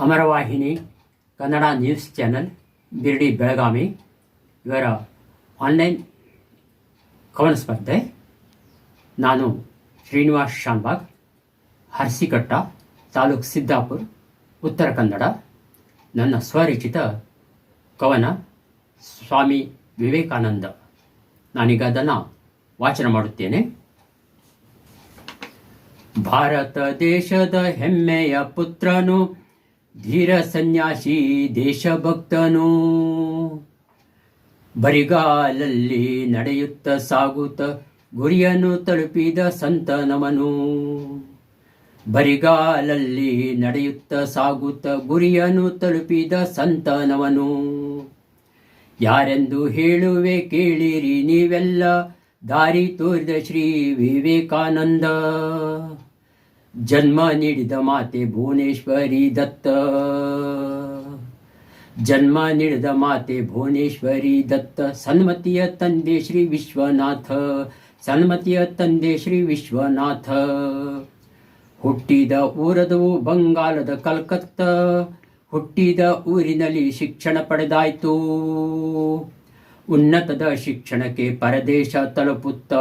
ಅಮರವಾಹಿನಿ, Kannada news channel, ಬಿರ್ಡಿ Belagavi, ಇವರ online ಕವನ ಸ್ಪರ್ಧೆ ನಾನು ಶ್ರೀನಿವಾಸ್ ಶಾನ್ಬಾಗ್, ಹರ್ಸಿಕಟ್ಟ, ತಾಲೂಕ್ ಸಿದ್ದಾಪುರ, ಉತ್ತರ ಕನ್ನಡ. ನನ್ನ ಸ್ವರಿಚಿತ ಕವನ ಸ್ವಾಮಿ ವಿವೇಕಾನಂದ. ನಾನೀಗ ಅದನ್ನು ವಾಚನ ಮಾಡುತ್ತೇನೆ. ಭಾರತ ದೇಶದ ಹೆಮ್ಮೆಯ ಪುತ್ರನು ಧೀರ ಸನ್ಯಾಸಿ ದೇಶಭಕ್ತನು. ಬರಿಗಾಲಲ್ಲಿ ನಡೆಯುತ್ತ ಸಾಗುತ್ತ ಗುರಿಯನ್ನು ತಲುಪಿದ ಸಂತನವನು. ಬರಿಗಾಲಲ್ಲಿ ನಡೆಯುತ್ತ ಸಾಗುತ್ತ ಗುರಿಯನ್ನು ತಲುಪಿದ ಸಂತನವನು. ಯಾರೆಂದು ಹೇಳುವೆ ಕೇಳಿರಿ ನೀವೆಲ್ಲ ದಾರಿ ತೋರಿದ ಶ್ರೀ ವಿವೇಕಾನಂದ. ಜನ್ಮ ನೀಡಿದ ಮಾತೆ ಭುವನೇಶ್ವರಿ ದತ್ತ. ಜನ್ಮ ನೀಡಿದ ಮಾತೆ ಭುವನೇಶ್ವರಿ ದತ್ತ. ಸನ್ಮತಿಯ ತಂದೆ ಶ್ರೀ ವಿಶ್ವನಾಥ. ಸನ್ಮತಿಯ ತಂದೆ ಶ್ರೀ ವಿಶ್ವನಾಥ. ಹುಟ್ಟಿದ ಊರದವು ಬಂಗಾಲದ ಕಲ್ಕತ್ತ. ಹುಟ್ಟಿದ ಊರಿನಲ್ಲಿ ಶಿಕ್ಷಣ ಪಡೆದಾಯ್ತು. ಉನ್ನತದ ಶಿಕ್ಷಣಕ್ಕೆ ಪರದೇಶ ತಲುಪುತ್ತ.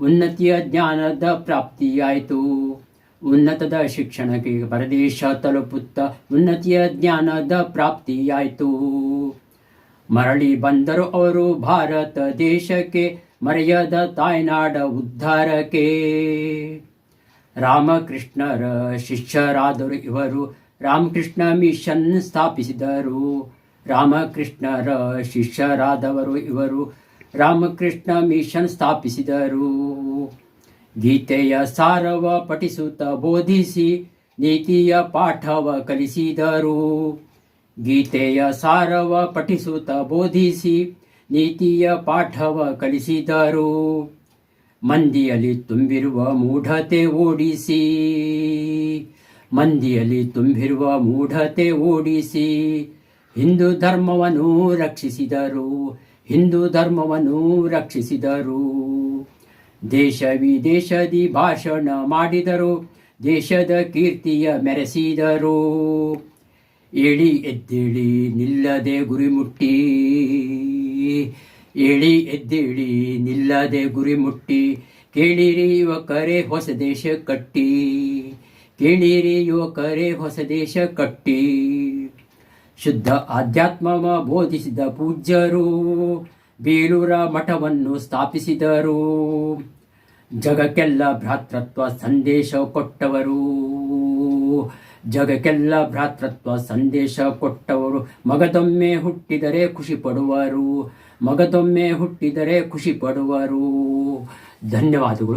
ಉನ್ನತಿಯ ಜ್ಞಾನದ ಪ್ರಾಪ್ತಿಯಾಯಿತು. ಉನ್ನತದ ಶಿಕ್ಷಣಕ್ಕೆ ಪರದೇಶ ತಲುಪುತ್ತ ಉನ್ನತಿಯ ಜ್ಞಾನದ ಪ್ರಾಪ್ತಿಯಾಯಿತು. ಮರಳಿ ಬಂದರು ಅವರು ಭಾರತ ದೇಶಕ್ಕೆ, ಮರೆಯದ ತಾಯ್ನಾಡ ಉದ್ಧಾರಕ್ಕೆ. ರಾಮಕೃಷ್ಣರ ಶಿಷ್ಯರಾದರು ಇವರು, ರಾಮಕೃಷ್ಣ ಮಿಷನ್ ಸ್ಥಾಪಿಸಿದರು. ರಾಮಕೃಷ್ಣರ ಶಿಷ್ಯರಾದವರು ಇವರು, ರಾಮಕೃಷ್ಣ ಮಿಷನ್ ಸ್ಥಾಪಿಸಿದರು. ಗೀತೆಯ ಸಾರವ ಪಠಿಸುತ್ತ ಬೋಧಿಸಿ ನೀತಿಯ ಪಾಠವ ಕಲಿಸಿದರು. ಗೀತೆಯ ಸಾರವ ಪಠಿಸುತ್ತ ಬೋಧಿಸಿ ನೀತಿಯ ಪಾಠವ ಕಲಿಸಿದರು. ಮಂದಿಯಲ್ಲಿ ತುಂಬಿರುವ ಮೂಢತೆ ಓಡಿಸಿ, ಮಂದಿಯಲ್ಲಿ ತುಂಬಿರುವ ಮೂಢತೆ ಓಡಿಸಿ ಹಿಂದೂ ಧರ್ಮವನ್ನು ರಕ್ಷಿಸಿದರು, ಹಿಂದೂ ಧರ್ಮವನ್ನು ರಕ್ಷಿಸಿದರು. ದೇಶ ವಿದೇಶದಿ ಭಾಷಣ ಮಾಡಿದರು, ದೇಶದ ಕೀರ್ತಿಯ ಮೆರೆಸಿದರು. ಏಳಿ ಎದ್ದೇಳಿ ನಿಲ್ಲದೆ ಗುರಿ ಮುಟ್ಟಿ ಏಳಿ ಎದ್ದೇಳಿ ನಿಲ್ಲದೆ ಗುರಿ ಮುಟ್ಟಿ ಕೇಳಿರಿ ಯುವಕರೇ ಹೊಸ ದೇಶ ಕಟ್ಟಿ ಕೇಳಿರಿ ಯುವಕರೇ ಹೊಸ ದೇಶ ಕಟ್ಟಿ. ಶುದ್ಧ ಆಧ್ಯಾತ್ಮವ ಬೋಧಿಸಿದ ಪೂಜ್ಯರು ಬೇಲೂರ ಮಠವನ್ನು ಸ್ಥಾಪಿಸಿದರು. ಜಗಕ್ಕೆಲ್ಲ ಭ್ರಾತೃತ್ವ ಸಂದೇಶ ಕೊಟ್ಟವರು. ಜಗಕ್ಕೆಲ್ಲ ಭ್ರಾತೃತ್ವ ಸಂದೇಶ ಕೊಟ್ಟವರು. ಮಗದೊಮ್ಮೆ ಹುಟ್ಟಿದರೆ ಖುಷಿ ಪಡುವರು. ಮಗದೊಮ್ಮೆ ಹುಟ್ಟಿದರೆ ಖುಷಿ ಪಡುವರು. ಧನ್ಯವಾದಗಳು.